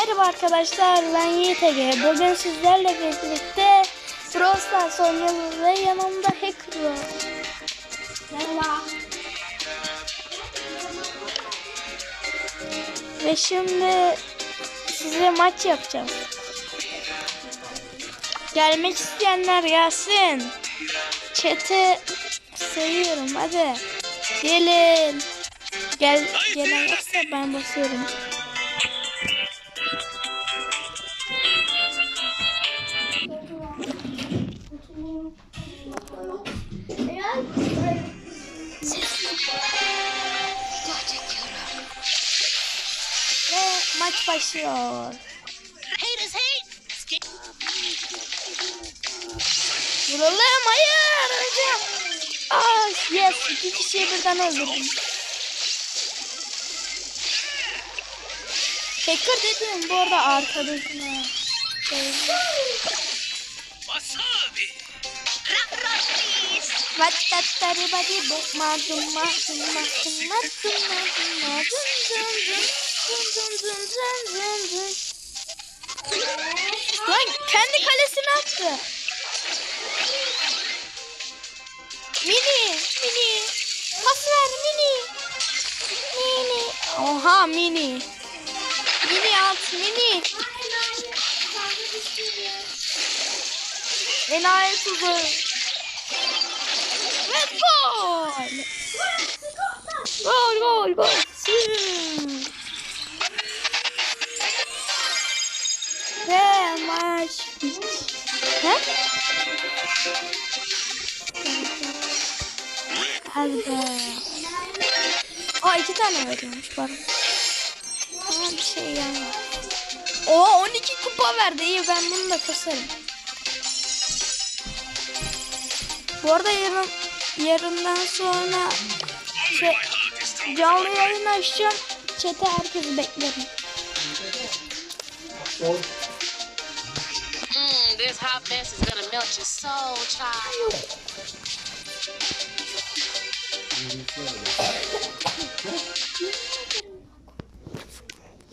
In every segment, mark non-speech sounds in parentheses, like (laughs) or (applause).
Merhaba arkadaşlar ben Yiğit Ege. Bugün sizlerle birlikte Brawl Stars oynuyoruz ve yanımda Hacker var. Merhaba. Ve şimdi size maç yapacağım. Gelmek isteyenler gelsin. Chat'e seviyorum hadi. Gelin. Gel gelen yoksa ben basıyorum. koşuyor. Vuralım hayır öleceğim. Aa yes iki kişiyi birden öldürdüm. Hacker dedim bu arada arkadaşına. Wasabi. Vatattarı badi bu dum dum dum dum dum. Lan kendi kalesine attı. Mini, mini. Pas ver mini. Mini. Oha mini. Mini at mini. Enayi tuzu. Ve gol. Gol gol gol. Ve maç. He? Hadi be. Aa iki tane veriyormuş bana. Ama bir şey gelmedi. Oo 12 kupa verdi. İyi ben bunu da kasarım. Bu arada yarın yarından sonra şey, canlı yayın açacağım. Çete herkesi beklerim. milk is so child.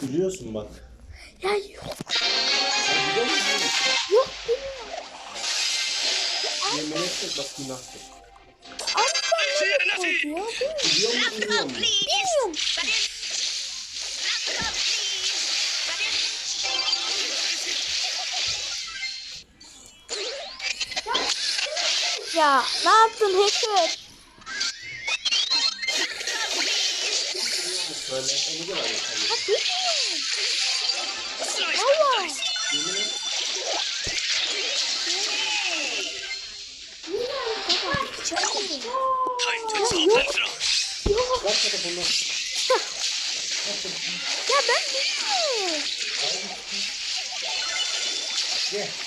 Gülüyorsun bak. Ya yok. Biliyor musun? Yok bilmiyorum. Yemeğe bak günahtır. Ama ben ne yapıyor? Biliyor musun? Bilmiyorum. Bilmiyorum. Ya ne yaptın hacker? Valla. Yok. Yok. ya ben. Yeah.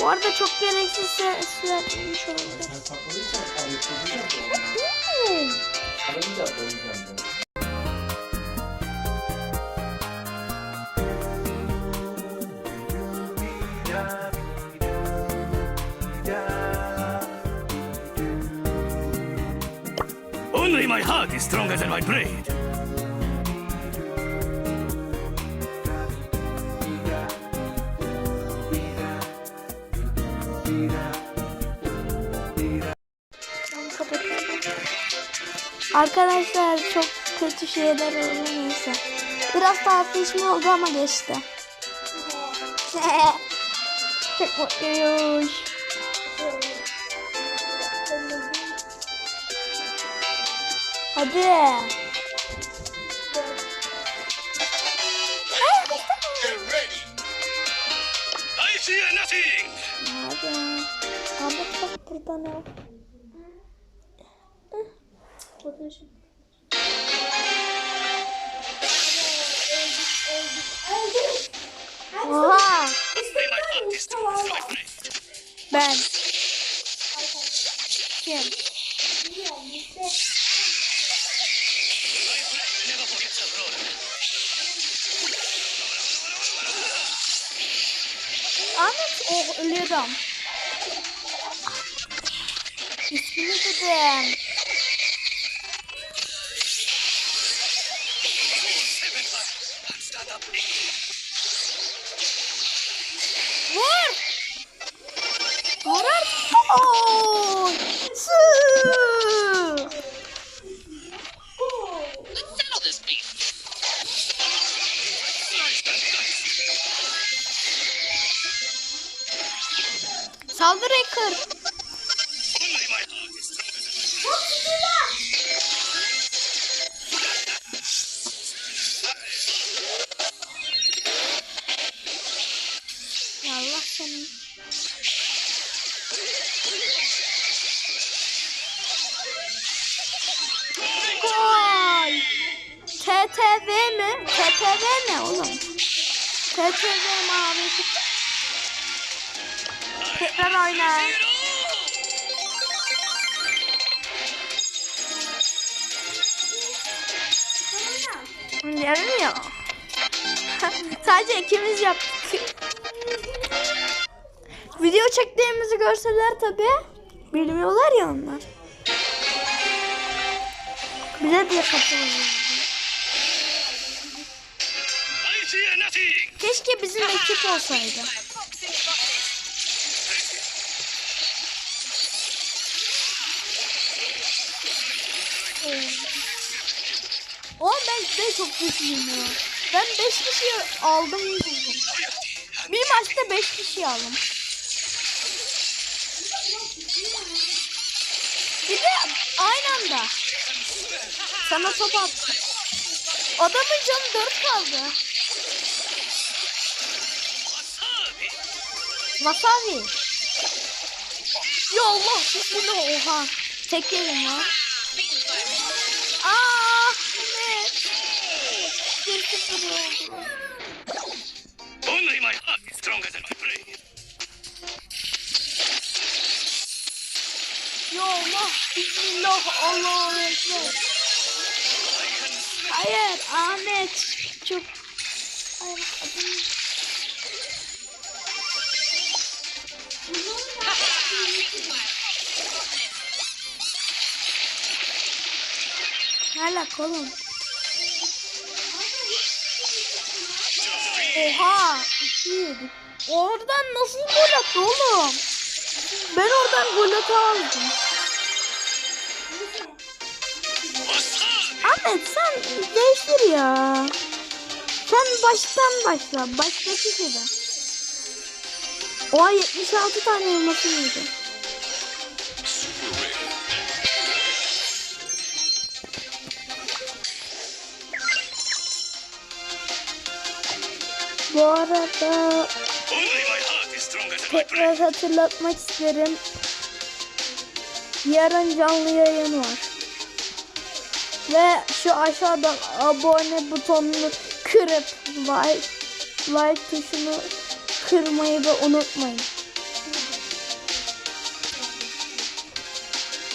Bu arada çok gereksiz sesler. Only my heart is stronger than my brain. Arkadaşlar çok kötü şeyler oldu neyse. Biraz tartışma oldu ama geçti. çok mutluyuz. Hadi. I fear nothing. Hadi. Abi bak burada ne? arkadaşım. Oha. Ben. Kim? Ahmet oh ölüyorum. İsmini dedim. (laughs) Sadece ikimiz yaptık. Video çektiğimizi görseler tabi. Bilmiyorlar ya onlar. Bize fear nothing. Keşke bizim ekip olsaydı. O ben de çok güçlüyüm ya. Ben 5 kişi aldım buldum. Bir maçta 5 kişi aldım. Bir de aynı anda. Sana top attım. Adamın canı 4 kaldı. Wasabi. Ya Allah bismillah oha. Tek yerim lan. Only my heart is stronger than my brain. Ya Allah bismillah Allahu ekber. Hayır Ahmet. Çok. Hayır adını. Ne alaka Oha! iki yedik. Oradan nasıl gol attı oğlum? Ben oradan gol. Wasabi. Ahmet sen değiştir ya. Sen baştan başla. Baştaki gibi. Oha 76 tane elması yedi. My brain. tekrar hatırlatmak isterim. Yarın canlı yayın var. Ve şu aşağıdan abone butonunu kırıp like, like tuşunu kırmayı da unutmayın.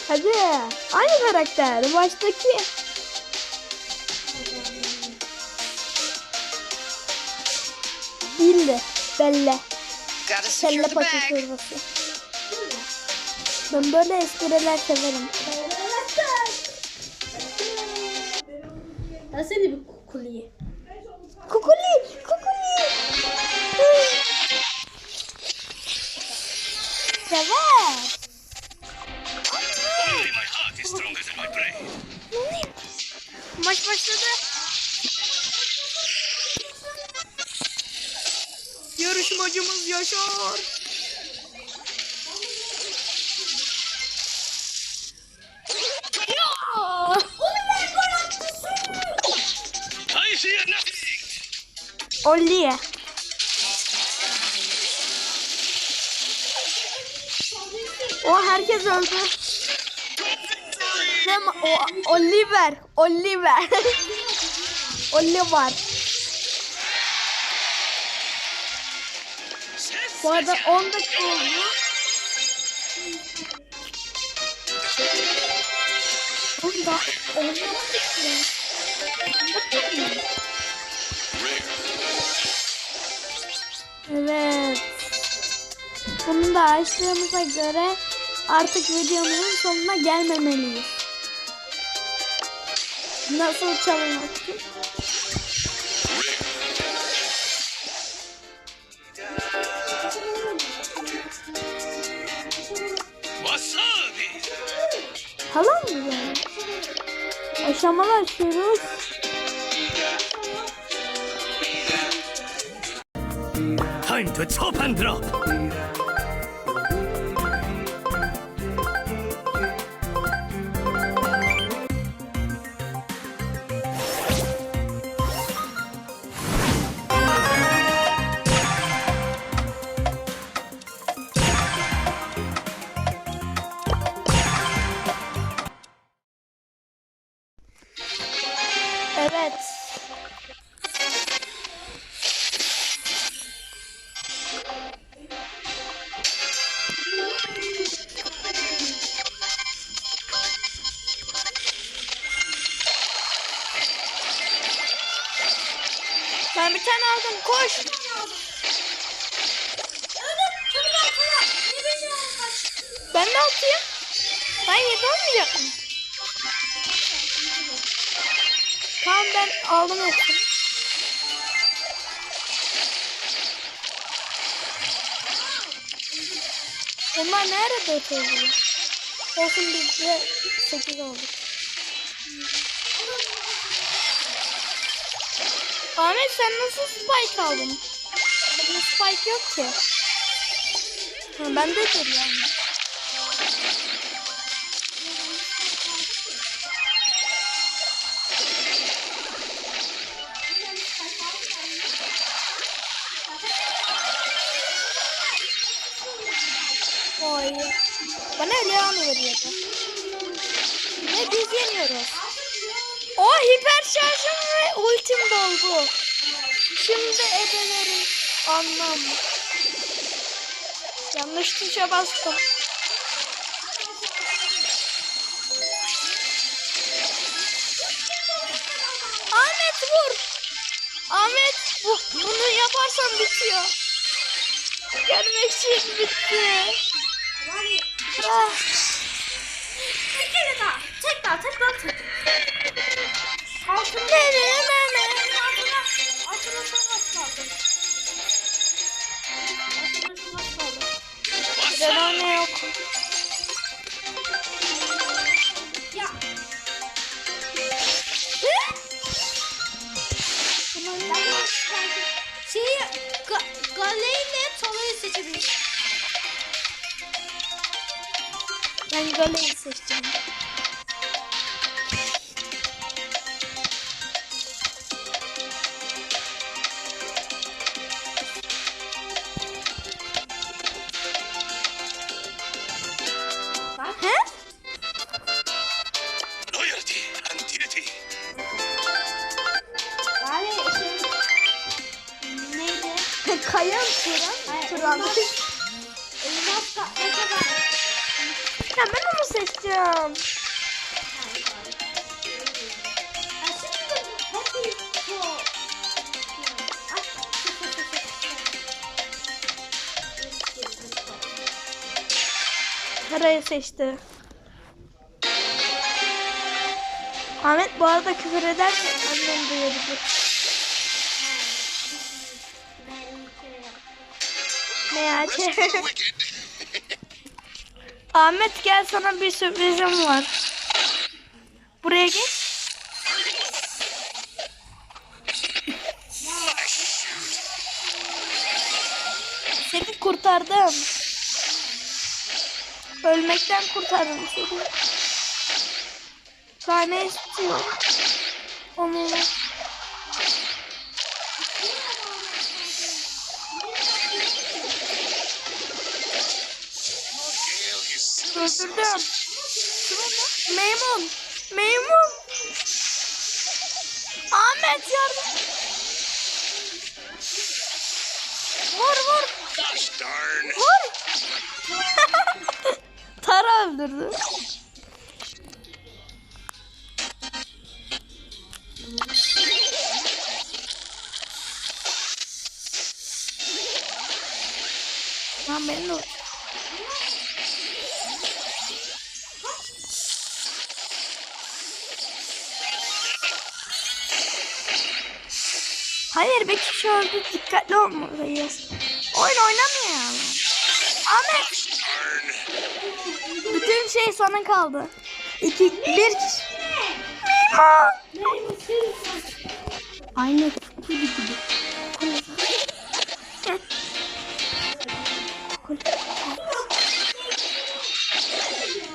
Hadi aynı karakter baştaki. Belle. Kelle paça çorbası. Ben böyle espriler severim. Ben seni bir kukuliye. Kukuli, kukuli. Sever. Only my Yarışmacımız Yaşar. Olliye. O herkes öldü. Ne ma- o Oliver, Oliver. (laughs) Oliver. Bu arada 10 dakika oldu. Daha oynamadık bile. Evet. Bunu da açtığımıza göre artık videomuzun sonuna gelmemeliyiz. Nasıl çalınmak Falan mı yani? Aşamalar açıyoruz. Time to chop and drop! Onlar nerede oturuyor? Olsun biz de 8 olduk. Ahmet sen nasıl spike aldın? Bende spike yok ki. Ha, bende de yani. Veriyordu. Ve biz yeniyoruz. O hiper şarjım ve ultim doldu. Şimdi ebelerim. Anlam. Yanlış tuşa bastım. Ahmet vur. Ahmet bu, bunu yaparsan bitiyor. Gelmek için bitti. Ah. Tekrar tekrar tekrar. Altın Ne ne ne ne. altına altına az kaldı. Altına kaldı. Neden ne yok? Ya Bunun. Şeyi ga, Gale ile Tola'yı seçebiliriz. Ben Gale'yi seçtim. Turan. elmas- kapmaca var. Ya ben onu seçeceğim. Karayı seçti. Ahmet bu arada küfür ederse annem duyabilir. Ya? (laughs) Ahmet gel sana bir sürprizim var. Buraya geç. Seni kurtardım. Ölmekten kurtardım seni. Daha ne istiyor? Onu öldürdüm. Meymun. Meymun. Ahmet yardım. Vur vur. Vur. (laughs) Tara öldürdü. Hayır bir kişi öldü. Dikkatli olmalıyız. Oyun oynamayalım. Ahmet. Bütün şey sana kaldı. İki, bir kişi. Mimo. Aynı.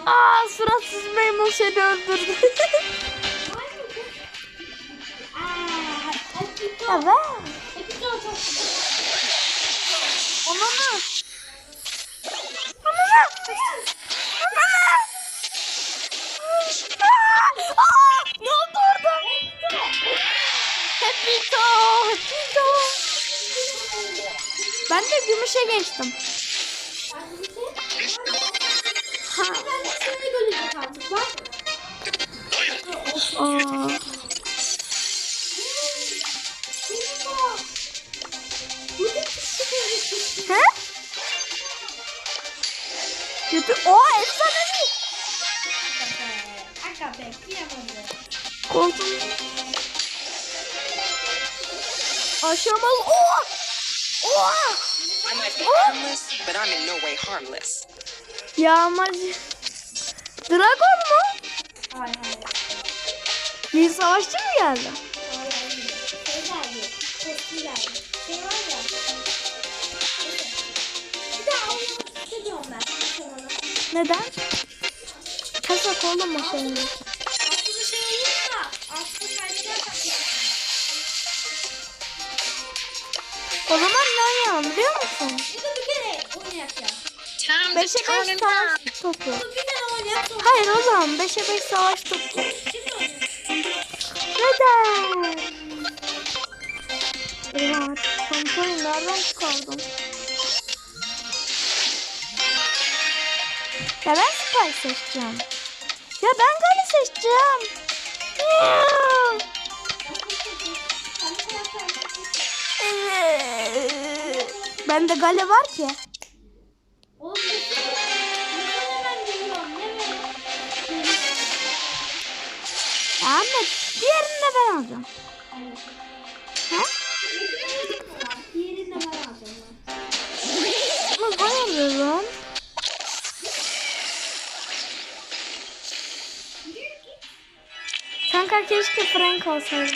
Aa suratsız Memo seni öldürdü. (laughs) mı? Ona mı? Ona mı? Aa, ne oldu orada? Hepito, Hepito. Ben de gümüşe geçtim. Ha. Aa. O efsanevi. Koltuğum. Aşamalı. Oha! Oha! I might be harmless, but I'm in no way harmless. Yağmacı. Dragon mu? Bir savaşçı mı geldi? Neden? Kasak oğlum o şeyini. O zaman ne oynayalım biliyor musun? Beşe beş savaş topu. Hayır o zaman beşe beş savaş topu. Neden? Eyvah kontrolü nereden çıkardım? Ya ben Spy seçeceğim. Ya ben Gale seçeceğim. Evet. Bende Gale var ki. Kanka keşke Frank olsaydı.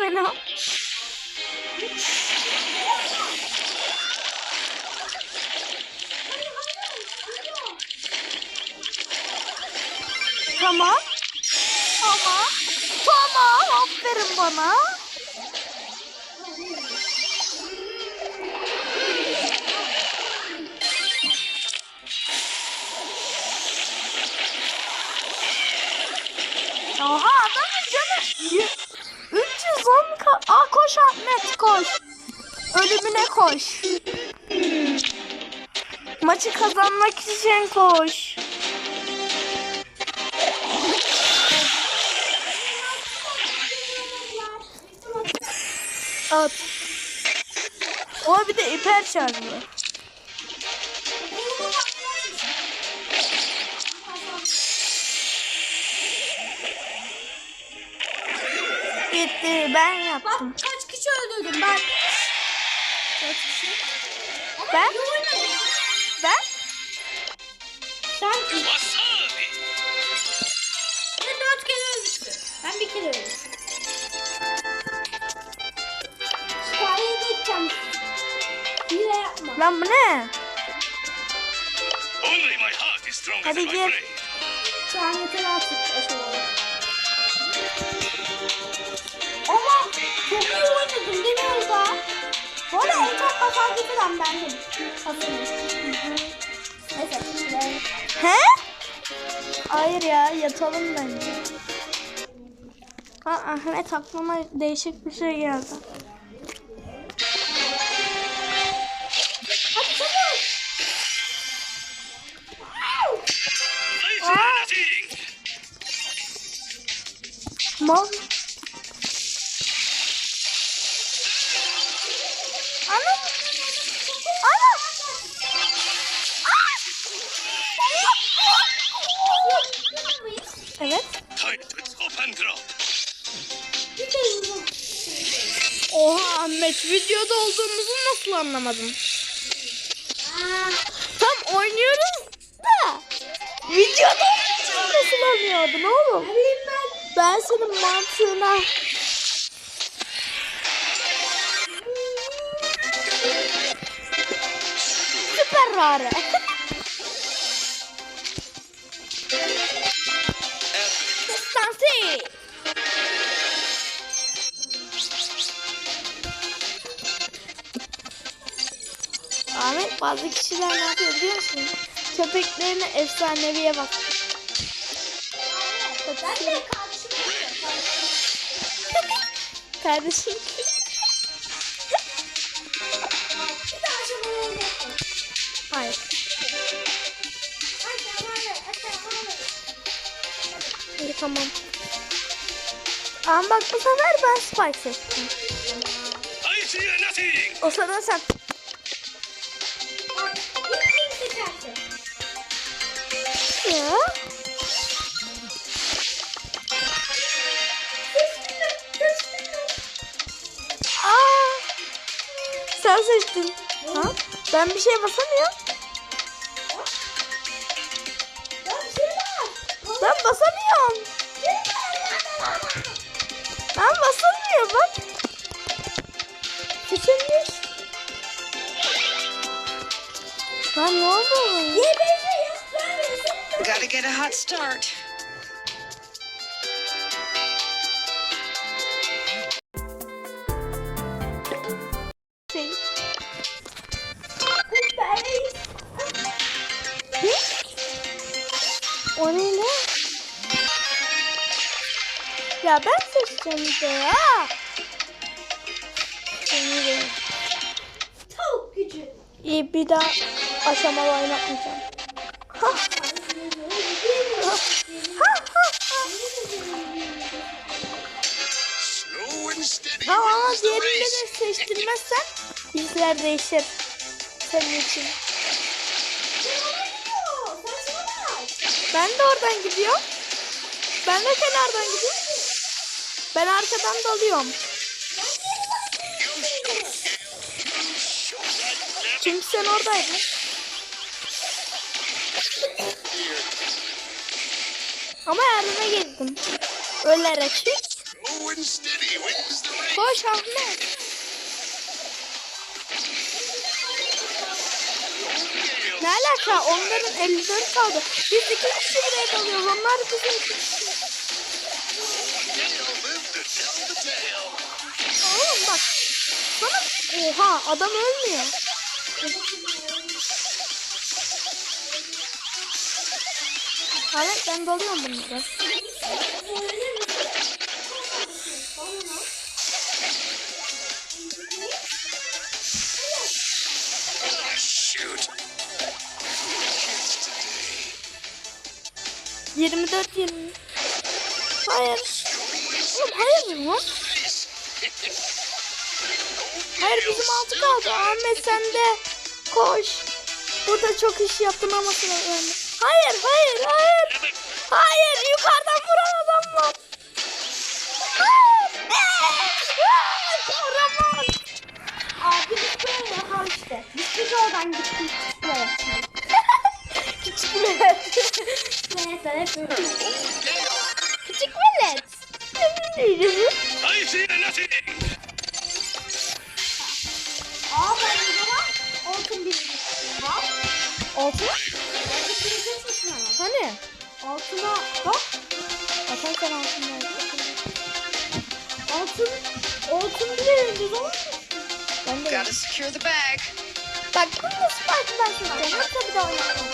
Beni. Tamam. Tamam. Tamam. Aferin bana. Oha adamın canı y- 310 ka- Aa koş Ahmet koş. Ölümüne koş. Maçı kazanmak için koş. At. O bir de hiper şarjı. Gitti ben yaptım. Kaç kişi öldürdüm ben? Kaç kişi? Ben? Ben? Sen ben dört kere öldürdüm. Ben kere ölür. Şikayet edeceğim. Hile yapma. Lan bu ne? Only my heart is stronger Hadi gir. an yeter artık hasar getiren bendim. Hazırım. Neyse. He? Hayır ya yatalım bence. Ha, Ahmet aklıma değişik bir şey geldi. Ana. Ana. Evet. Oha Ahmet videoda olduğumuzu nasıl anlamadım? Tam oynuyoruz da. Videoda nasıl anlıyordun oğlum? Ben senin mantığına... Rare. Destansı. Ahmet bazı kişiler ne yapıyor biliyor musun? Köpeklerine efsaneviye bak. Karşıma Kardeşim. Tamam. Ama bak bu sefer ben Spike seçtim. O sırada sen. Ya. Aa. Sen seçtin. Ha? Ben bir şey basamıyorum. Şey. Ben basamıyorum. Lan ne oldu? Ye beni ya. Ben beni sen- Gotta get a hot start. O ne ne? Ya ben seçeceğim de ya. Seni de. Tavuk gücü. İyi bir daha aşamalı oynatmayacağım. Ha. Ha, ha, ha. Ama diğerinde de seçtirmezsen bilgiler değişir. Senin için. Ben de oradan gidiyorum. Ben de kenardan gidiyorum. Ben arkadan dalıyorum. Çünkü sen oradaydın. Ama yardıma geldim. Ölerek. Koş Ahmet. Ne alaka? Onların 54 kaldı. Biz iki kişi buraya dalıyoruz. Onlar bizim iki kişi. Oğlum bak. Sana... Oha adam ölmüyor. Evet ben dalıyorum bunları. Shoot. 24 20. Hayır. Oğlum hayır mı? Hayır bizim altı kaldı. Ahmet sen de koş. Burada çok iş yaptın ama sıra bende. Hayır hayır hayır. Hayır yukarıdan vuran adam var. Kahraman. Abi biz böyle yapalım işte. Biz biz oradan gittik. (laughs) Böyle. Küçük millet. Evet, evet, böyle. Küçük millet. see nothing. Aa ben zaman altın bir var. Altın? Hani? Altına bak. Zaten sen altın. Altın. Altın bir elinde zaman. Ben de Gotta secure the bag. Bak bunu nasıl seçeceğim. Yoksa bir daha oynayalım.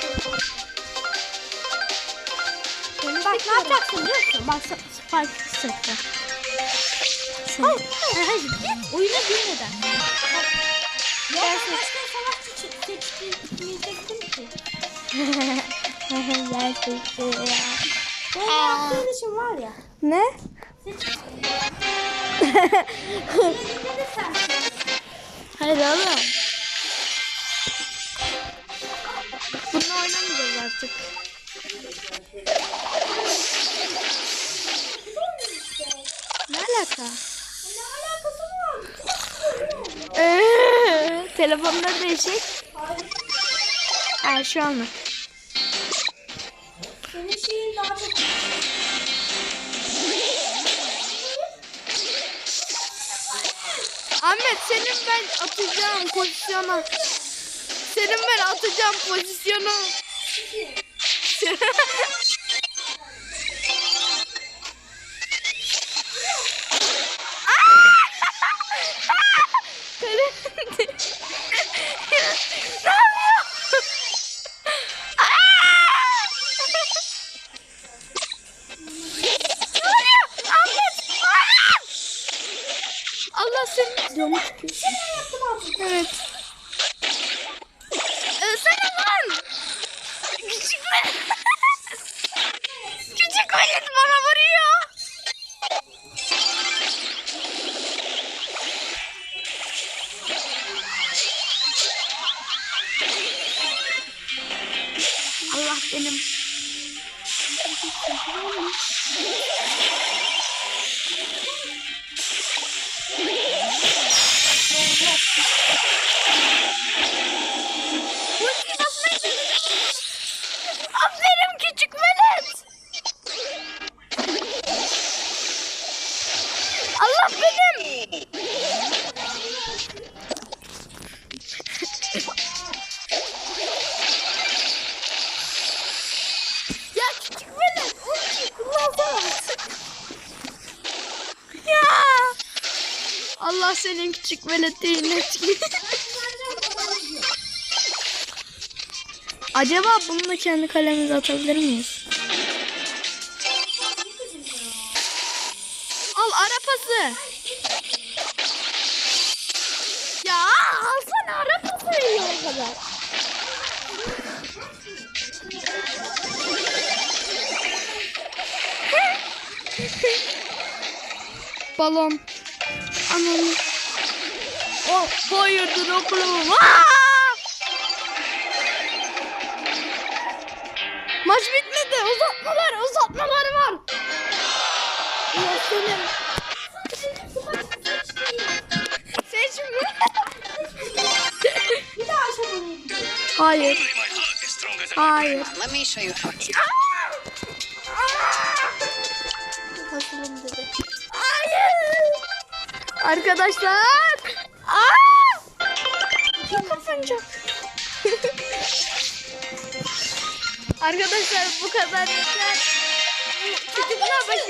Bak ne yapacaksın biliyor musun? Bak Spike seçti. Hayır, hayır, hayır. Git oyuna girmeden. Ya ben başka savaşçı seçtim ki. (laughs) Gerçekten ya. Böyle yaptığın için var ya. Ne? (laughs) Hayır oğlum. Bununla oynamayacağız artık. Ne alaka? Ne alakası var? Ee, (laughs) telefonları değişik. Ha şu an mı? Senin şeyin daha çok. Ahmet senin ben atacağım pozisyona. Senin ben atacağım pozisyonu. (laughs) (laughs) Acaba bununla kendi kalemizi atabilir miyiz? Al arapası. Ya alsana arapası o kadar. Balon. Anam. Oh, hayırdır okulum. Aa! Maç bitmedi. Uzatmalar, uzatmalar var. Ya senin. Seçme. Bir daha aşağı. Hayır, hayır. Let me show you how it's Hazırım dedi. Hayır. Arkadaşlar. Arkadaşlar bu kadar yeter. Çocuklar başı